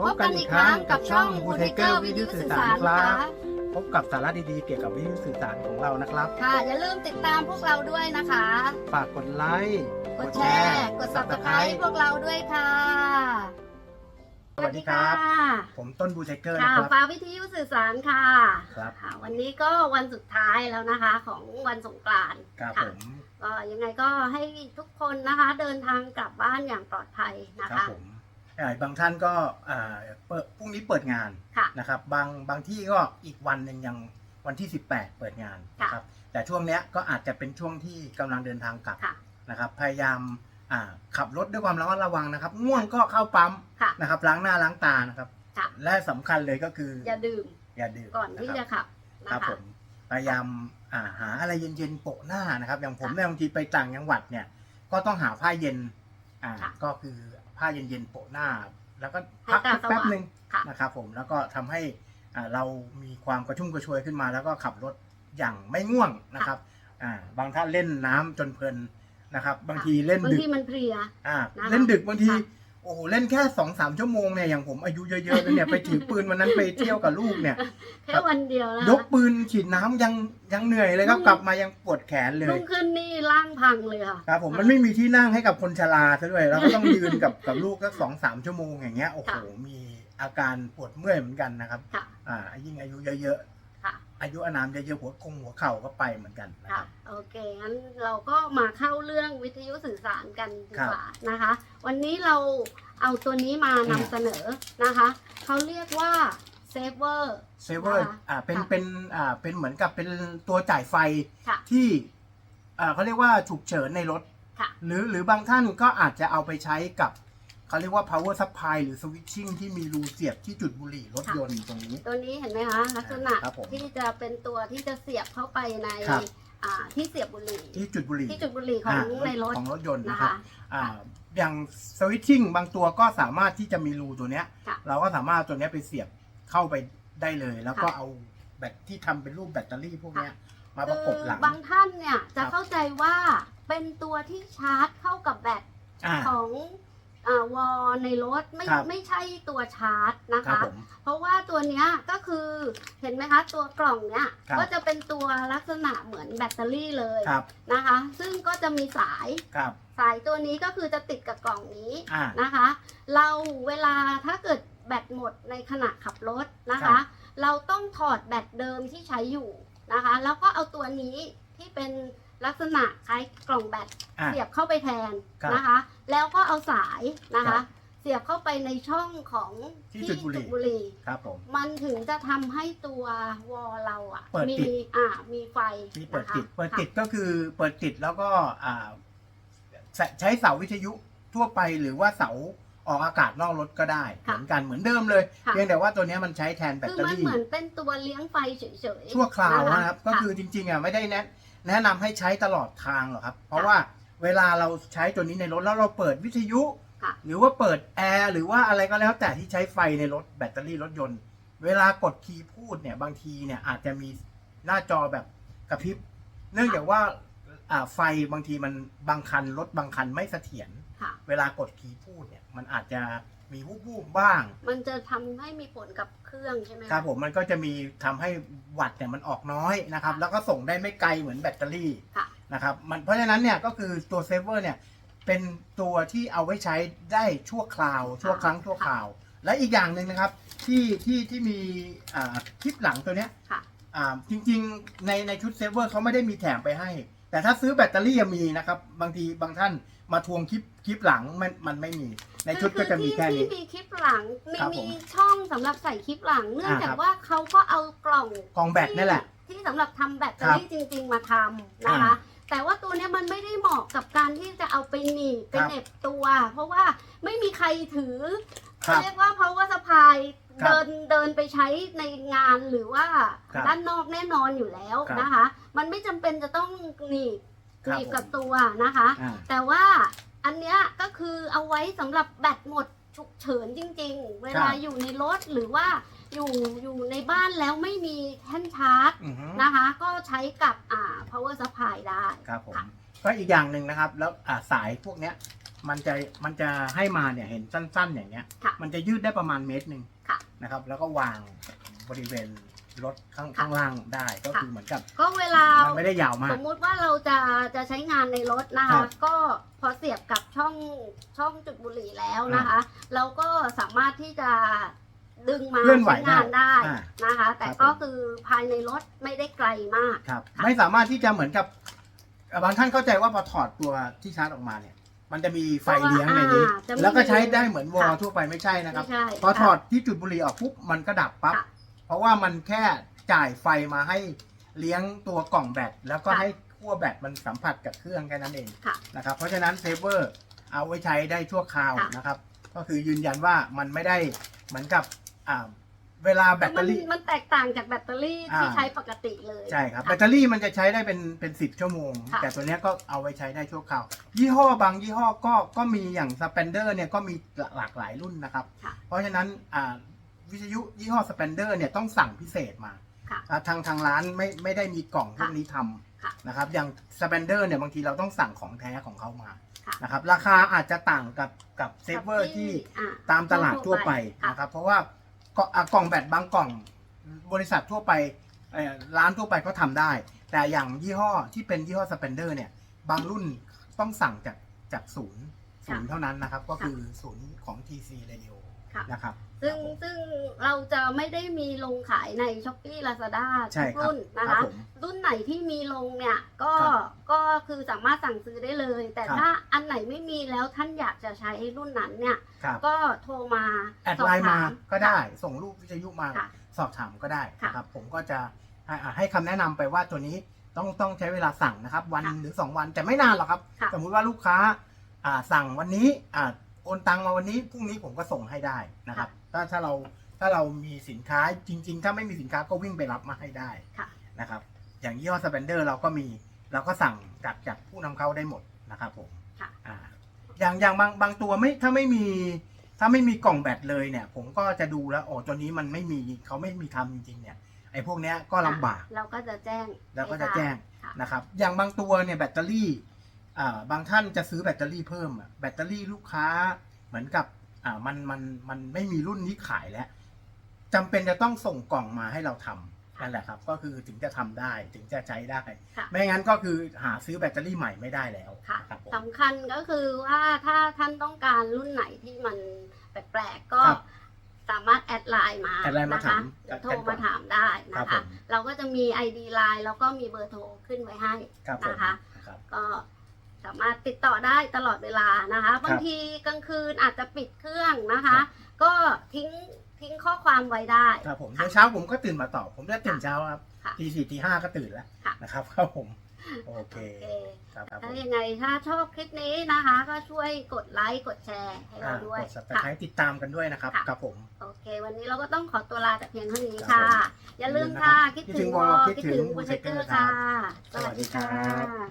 พบกันอีกครั้งกับช่องบูเทเกอร์วิทยุสื่อสารครับพบกับสาระดีๆเกี่ยวกับวิทยุสื่อสารของเรานะครับ ค่ะ อย่าลืมติดตามพวกเราด้วยนะคะ ฝากกดไลค์กดแชร์กด subscribe พวกเราด้วยค่ะ สวัสดีครับ ผมต้นบูเทเกอร์ค่ะนะครับฟ้าวิทยุสื่อสารค่ะครับค่ะวันนี้ก็วันสุดท้ายแล้วนะคะของวันสงกรานต์ครับค่ะผมก็ยังไงก็ให้ทุกคนนะคะ เดินทางกลับบ้านอย่างปลอดภัยนะครัคะบผม อ่าบางท่านก็อ่าเปิดพรุ่งนี้เปิดงานค่ะ นะครับ บางบางที่ก็อีกวันหนึ่งยังวันที่ 18 เปิดงานนะครับ แต่ช่วงเนี้ยก็อาจจะเป็นช่วงที่กำลังเดินทางกลับค่ะ นะครับ พยายามอ่าขับรถด้วยความระมัดระวังนะครับง่วงก็เข้าปั๊มค่ะ นะครับ ล้างหน้าล้างตานะครับ ค่ะ และสำคัญเลยก็คืออย่าดื่มอย่าดื่มก่อนที่คจะรับขับคนะรับคะผมพยายามอ่าหาอะไรเย็นๆโปะหน้านะครับ อย่างผมค่ะเนี่ยบางทีไปต่างจังหวัดเนี่ย ก็ต้องหาผ้าเย็นอ่าค่ะ ก็คือ ผ้าเย็นๆโปะหน้า แล้วก็ให้พักตาสแป๊บว่างหนึ่งค่ะ นะครับผมแล้วก็ทำให้อ่าเรามีความกระชุ่มกระชวยขึ้นมา แล้วก็ขับรถอย่างไม่ง่วงนะครับอ่าบางท่านเล่นน้ำจนเพลินนะครับ บางทีเล่นบางดึก ทีมันเพลีย อ่านะคะเล่นดึกบางทีค่ะ โอ้โหเล่นแค่สองสามชั่วโมงเนี่ยอย่างผมอายุเยอะๆแล้วเนี่ยไปถือปืนวันนั้นไปเที่ยวกับลูกเนี่ย แค่วันเดียวนะยกปืนฉีดน้ำยังยังเหนื่อยเลยครับลุงกลับมายังปวดแขนเลยรุ่งขึ้นนี่ร่างพังเลยค่ะครับผมมันไม่มีที่นั่งให้กับคนชราซะด้วยแล้วก็ต้องยืนกับกับลูกสักสองสามชั่วโมงอย่างเงี้ยโอ้โหค่ะมีอาการปวดเมื่อยเหมือนกันนะครับค่ะอ่ายิ่งอายุเยอะค่ะๆ อายุอานามเยอะๆหัวคงหัวเข่าก็ไปเหมือนกันนะคค่ะรับ โอเคงั้นเราก็มาเข้าเรื่องวิทยุสื่อสารกันดีกว่านะคะ วันนี้เราเอาตัวนี้มานำเสนอนะคะเขาเรียกว่า Saver เซเวอร์นะคะอ่าเป็นค่ะเป็นอ่าเป็นเหมือนกับเป็นตัวจ่ายไฟค่ะที่อ่าเขาเรียกว่าฉุกเฉินในรถ ค่ะ หรือหรือบางท่านก็อาจจะเอาไปใช้กับ เขาเรียกว่า power supply หรือ switching ที่มีรูเสียบที่จุดบุหรี่รถยนต์ตรงนี้ ตัวนี้เห็นไหมคะลักษณะครับผมที่จะเป็นตัวที่จะเสียบเข้าไปในครับ อ่าที่เสียบบุหรี่ ที่จุดบุหรี่ที่จุดบุหรี่ของอ่าในรถของรถยนต์นะนะครับคะอ่าอย่าง switching บางตัวก็สามารถที่จะมีรูตัวเนี้ย ค่ะเราก็สามารถเอาตัวเนี้ยไปเสียบเข้าไปได้เลย แล้วก็ค่ะ เอาแบตที่ทำเป็นรูปแบตเตอรี่พวกเนี้ยมาประกคืบหลัง บางท่านเนี่ยจะครับ เข้าใจว่าเป็นตัวที่ชาร์จเข้ากับแบตอ่า ของ อาวอลในรถไม่ครับไม่ใช่ตัวชาร์จนะครับคะผม เพราะว่าตัวเนี้ยก็คือเห็นไหมคะ ตัวกล่องเนี้ยครับ ก็จะเป็นตัวลักษณะเหมือนแบตเตอรี่เลยครับนะคะ ซึ่งก็จะมีสายครับสายตัวนี้ก็คือจะติดกับกล่องนี้อ่า นะคะ เราเวลาถ้าเกิดแบตหมดในขณะขับรถนะครัคะ บ เราต้องถอดแบตเดิมที่ใช้อยู่นะคะ แล้วก็เอาตัวนี้ที่เป็นลักษณะคล้ายกล่องแบต อ่า เสียบเข้าไปแทนครับ นะคะ แล้วก็เอาสายนะครัคะ บเสียบเข้าไปในช่องของที่จุดบุหรี่ บุหรี่ครับผม มันถึงจะทำให้ตัววอลเราอะเปิดมีติด อ่ามีไฟที่เปิดนะคะติด เปิดติดค่ะก็คือเปิดติดแล้วก็อ่าใช้ใช้เสาวิทยุทั่วไปหรือว่าเสาออกอากาศนอกรถก็ได้ เหค่ะมือนกันเหมือนเดิมเลย ค่ะ เพียงแต่ว่าตัวเนี้ยมันใช้แทนแบตคือเตอมันรี่ เหมือนเป็นตัวเลี้ยงไฟเฉยๆชั่วคราวะะนะครับ ก็คือจริงๆอะไม่ได้แนะแนะนำให้ใช้ตลอดทางหรอกครับ เพราะว่า เวลาเราใช้ตัวนี้ในรถแล้วเราเปิดวิทยุ ค่ะ หรือว่าเปิดแอร์หรือว่าอะไรก็แล้วแต่ที่ใช้ไฟในรถแบตเตอรี่รถยนต์ เวลากดคีย์พูดเนี่ยบางทีเนี่ยอาจจะมีหน้าจอแบบกระพริบ เนื่องจากว่าอ่าไฟบางทีมันบางคันรถบางคันไม่เสถียร ค่ะ เวลากดคีย์พูดเนี่ยมันอาจจะมีวูบๆบ้าง มันจะทำให้มีผลกับเครื่องใช่ไหมะครับผมมันก็จะมีทำให้วัตต์เนี่ยมันออกน้อยนะครับ แล้วก็ส่งได้ไม่ไกลเหมือนแบตเตอรี่ ค่ะ นะครับมันเพราะฉะนั้นเนี่ยก็คือตัวเซฟเวอร์เนี่ยเป็นตัวที่เอาไว้ใช้ได้ชั่วคราว ชั่วครั้งชั่วคราว และอีกอย่างหนึ่งนะครับที่ที่ที่มีอ่าคลิปหลังตัวเนี้ยค่ะ อ่าจริงๆในในชุดเซฟเวอร์เขาไม่ได้มีแถมไปให้ แต่ถ้าซื้อแบตเตอรี่ยังมีนะครับ บางทีบางท่านมาทวงคลิปคลิปหลังมันมันไม่มี ในชุดก็จะมีแค่นี้ ที่มีคลิปหลังมีครับผมมีช่องสำหรับใส่คลิปหลัง เนื่องอ่าจากครับว่าเขาก็เอากล่องกล่องแบตนี่แหละ ที่ที่สำหรับทำแบตเตอครับรี่จริง ๆ มาทำนะคะอ่า แต่ว่าตัวเนี้ยมันไม่ได้เหมาะกับการที่จะเอาไปหนีบไปครับเหน็บตัว เพราะว่าไม่มีใครถือครัเขาบ เรียกว่า power supply ครับเดินเดินไปใช้ในงานหรือว่าครับด้านนอกแน่นอนอยู่แล้วครับนะคะ มันไม่จำเป็นจะต้องหนีบคหรับนีบผมกับตัวนะคะ อ่า แต่ว่าอันเนี้ยก็คือเอาไว้สำหรับแบตหมดฉุกเฉินจริง ๆ เวลาครับอยู่ในรถหรือว่า อยู่อยู่ในบ้านแล้วไม่มีแท่นชาร์จอือฮึนะคะ ก็ใช้กับอ่า power supply ได้ ครับผมค่ะ ก็อีกอย่างหนึ่งนะครับ แล้วอ่าสายพวกเนี้ย มันจะมันจะให้มาเนี่ยเห็นสั้น ๆ อย่างเงี้ย ค่ะ มันจะยืดได้ประมาณเมตรหนึ่งค่ะนะครับ แล้วก็วางบริเวณรถข้างค่ะข้างล่างได้ก็ค่ะ คือเหมือนกับก็เวลา มันไม่ได้ยาวมาสก มมุติว่าเราจะจะใช้งานในรถนะครัคะ บก็พอเสียบกับช่องช่องจุดบุหรี่แล้วนะคะ เราก็สามารถที่จะ ดึงมาเคลื่อนไหวใช้งานได้ได้อ่านะคะ แต่ครับ ก็ผมคือภายในรถไม่ได้ไกลมาก ครับค่ะ ไม่สามารถที่จะเหมือนกับเอ่อบางท่านเข้าใจว่าพอถอดตัวที่ชาร์จออกมาเนี่ย มันจะมีไฟเลี้ยงในนี้ อ่าจะไม่แล้วก็ใช้ได้เหมือนวอลค่ะ ทั่วไปไม่ใช่นะครับ ไม่ใช่ พอถอดค่ะที่จุดบุหรี่ออกปุ๊บมันก็ดับปั๊บค่ะเพราะว่ามันแค่จ่ายไฟมาให้เลี้ยงตัวกล่องแบตแล้วก็ค่ะให้ขั้วแบตมันสัมผัสกับเครื่องแค่นั้นเองค่ะนะครับ เพราะฉะนั้นเซฟเวอร์เอาไว้ใช้ได้ชั่วคราวค่ะนะครับ ก็คือยืนยันว่ามันไม่ได้เหมือนกับ อ่าเวลาแบตเตอรี่มันมันแตกต่างจากแบตเตอรี่ที่อ่าใช้ปกติเลย ใช่ครับะแบตเตอรี่มันจะใช้ได้เป็นเป็นสิบชั่วโมงค่ะแต่ตัวเนี้ยก็เอาไว้ใช้ได้ชั่วคราว ยี่ห้อบางยี่ห้อก็ก็มีอย่างสเปนเดอร์เนี่ยก็มีหลากหลายรุ่นนะครับค่ะเพราะฉะนั้นอ่าวิทยุยี่ห้อสเปนเดอร์เนี่ยต้องสั่งพิเศษมาค่ะอ่าทางทางร้านไม่ไม่ได้มีกล่องพค่ะวกนี้ทค่ะำนะครับ อย่างสเปนเดอร์เนี่ยบางทีเราต้องสั่งของแท้ของเขามาค่ะนะครับ ราคาอาจจะต่างกับกับเซฟเวอร์ที่อ่าตามตลาดทั่วไปค่ะนะครับ เพราะว่า ก็อะกล่องแบตบางกล่อง บริษัททั่วไปเอ่อร้านทั่วไปก็ทำได้ แต่อย่างยี่ห้อที่เป็นยี่ห้อสเปนเดอร์เนี่ย บางรุ่นต้องสั่งจากจากศูนย์ศูนย์เท่านั้นนะครับ ก็คือศูนย์ของ TC Radio ค่ะ นะครับ ซึ่งซึ่งเราจะไม่ได้มีลงขายในช้อปปี้ลาซาด้าใช่ทุกครับรุ่นนะครัคะ บผมรุ่นไหนที่มีลงเนี่ยก็ครับก็คือสามารถสั่งซื้อได้เลย แต่ครับ ถ้าอันไหนไม่มีแล้วท่านอยากจะใช้รุ่นนั้นเนี่ย ครับก็โทรมาแอดสบไลน์มาถก็ได้ส่งรูปวิทยุมาค่ะสอบถามก็ได้ค่ะนะครับ ผมก็จะให้อ่าให้คำแนะนำไปว่าตัวนี้ต้องต้องใช้เวลาสั่งนะครับ วันค่ะหรือ2วันแต่ไม่นานหรอกครับ ค่ะ สมมุติว่าลูกค้าอ่าสั่งวันนี้อ่า โอนตังมาวันนี้พรุ่งนี้ผมก็ส่งให้ได้นะครับ ถ้าถ้าเราถ้าเรามีสินค้าจริง ๆ ถ้าไม่มีสินค้าก็วิ่งไปรับมาให้ได้ค่ะ นะครับ อย่างยี่ห้อสเปนเดอร์เราก็มีเราก็สั่งจากจากผู้นำเข้าได้หมดนะครับผมค่ะ อ่าอย่างอย่างบางบางตัวไม่ถ้าไม่มีถ้าไม่มีกล่องแบตเลยเนี่ย ผมก็จะดูแล้วโอ้ตัวนี้มันไม่มีเขาไม่มีทำจริงๆเนี่ยไอ้พวกเนี้ยก็ลำบากเราก็จะแจ้งแล้วก็จะแจ้งค่ะ นะครับ อย่างบางตัวเนี่ยแบตเตอรี่อ่า บางท่านจะซื้อแบตเตอรี่เพิ่มอะแบตเตอรี่ลูกค้าเหมือนกับอ่ามันมันมันไม่มีรุ่นนี้ขายแล้วจำเป็นจะต้องส่งกล่องมาให้เราทำนั่นแหละครับ ก็คือถึงจะทำได้ถึงจะใช้ได้ค่ะไม่งั้นก็คือหาซื้อแบตเตอรี่ใหม่ไม่ได้แล้วค่ะนะครับผมสำคัญก็คือว่าถ้าท่านต้องการรุ่นไหนที่มันแปลกๆก็ครับสามารถแอดไลน์มาแอดไลน์มานะคะถามเดี๋ยวกันโทรก่อนมาถามได้ครันะบผคะมเราก็จะมี ID ไลน์แล้วก็มีเบอร์โทรขึ้นไว้ให้ครับผมนะคะนะครับก็ สามารถติดต่อได้ตลอดเวลานะคะ บางทีกลางคืนอาจจะปิดเครื่องนะคะครับก็ทิ้งทิ้งข้อความไว้ได้ครับผมค่ะเดี๋ยวเช้าผมก็ตื่นมาตอบผมจะตื่นเช้าครับค่ะตีสี่ตีห้าก็ตื่นแล้วค่ะนะครับครับผมโอเคโอเคครับครับผถ้ามยังไงถ้าชอบคลิปนี้นะคะ ก็ช่วยกดไลค์กดแชร์ให้เราอ่าด้วยกดสับตะค่ะไคร้ติดตามกันด้วยนะครับค่ะครับผมโอเค วันนี้เราก็ต้องขอตัวลาแต่เพียงเท่านี้ครัค่ะบผมอย่าลืมค่ะอย่าลืมนะครับคิดคิดถึถึงงววออคิดถึงคิดถึงบูเชเกอร์ครัค่ะบสวัสดีสวัสดีครัค่ะบ